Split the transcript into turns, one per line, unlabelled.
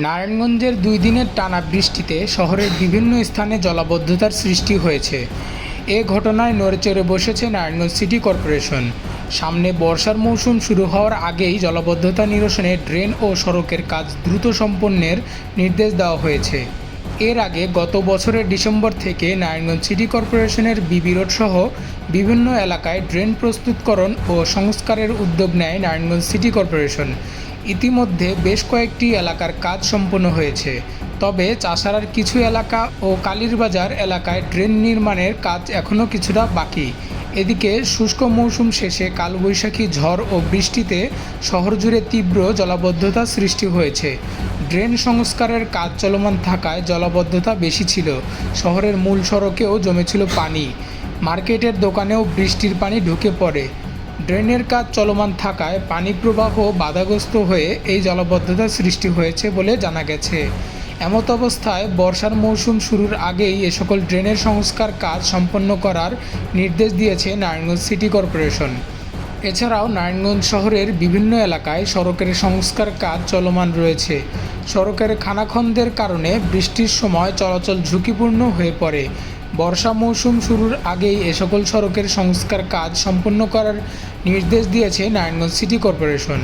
নারায়ণগঞ্জের দুই দিনের টানা বৃষ্টিতে শহরের বিভিন্ন স্থানে জলাবদ্ধতার সৃষ্টি হয়েছে। এ ঘটনায় নড়েচড়ে বসেছে নারায়ণগঞ্জ সিটি কর্পোরেশন। সামনে বর্ষার মৌসুম শুরু হওয়ার আগেই জলাবদ্ধতা নিরসনে ড্রেন ও সড়কের কাজ দ্রুত সম্পন্নের নির্দেশ দেওয়া হয়েছে। এর আগে গত বছরের ডিসেম্বর থেকে নারায়ণগঞ্জ সিটি কর্পোরেশনের বিবি রোড সহ বিভিন্ন এলাকায় ড্রেন প্রস্তুতকরণ ও সংস্কারের উদ্যোগ নেয় নারায়ণগঞ্জ সিটি কর্পোরেশন। ইতিমধ্যে বেশ কয়েকটি এলাকার কাজ সম্পন্ন হয়েছে। তবে চাষারার কিছু এলাকা ও কালীরবাজার এলাকায় ড্রেন নির্মাণের কাজ এখনও কিছুটা বাকি। এদিকে শুষ্ক মৌসুম শেষে কালবৈশাখী ঝড় ও বৃষ্টিতে শহর জুড়ে তীব্র জলাবদ্ধতা সৃষ্টি হয়েছে। ড্রেন সংস্কারের কাজ চলমান থাকায় জলাবদ্ধতা বেশি ছিল। শহরের মূল সড়কেও জমেছিল পানি। মার্কেটের দোকানেও বৃষ্টির পানি ঢুকে পড়ে। ড্রেনের কাজ চলমান থাকায় পানি প্রবাহ বাধাগ্রস্ত হয়ে এই জলাবদ্ধতার সৃষ্টি হয়েছে বলে জানা গেছে। এমত অবস্থায় বর্ষার মৌসুম শুরুর আগেই এ সকল ড্রেনের সংস্কার কাজ সম্পন্ন করার নির্দেশ দিয়েছে নারায়ণগঞ্জ সিটি কর্পোরেশন। এছাড়াও নারায়ণগঞ্জ শহরের বিভিন্ন এলাকায় সড়কের সংস্কার কাজ চলমান রয়েছে। সড়কের খানাখন্দের কারণে বৃষ্টির সময় চলাচল ঝুঁকিপূর্ণ হয়ে পড়ে। বর্ষা মৌসুম শুরুর আগেই এ সকল সড়কের সংস্কার কাজ সম্পন্ন করার নির্দেশ দিয়েছে নারায়ণগঞ্জ সিটি কর্পোরেশন।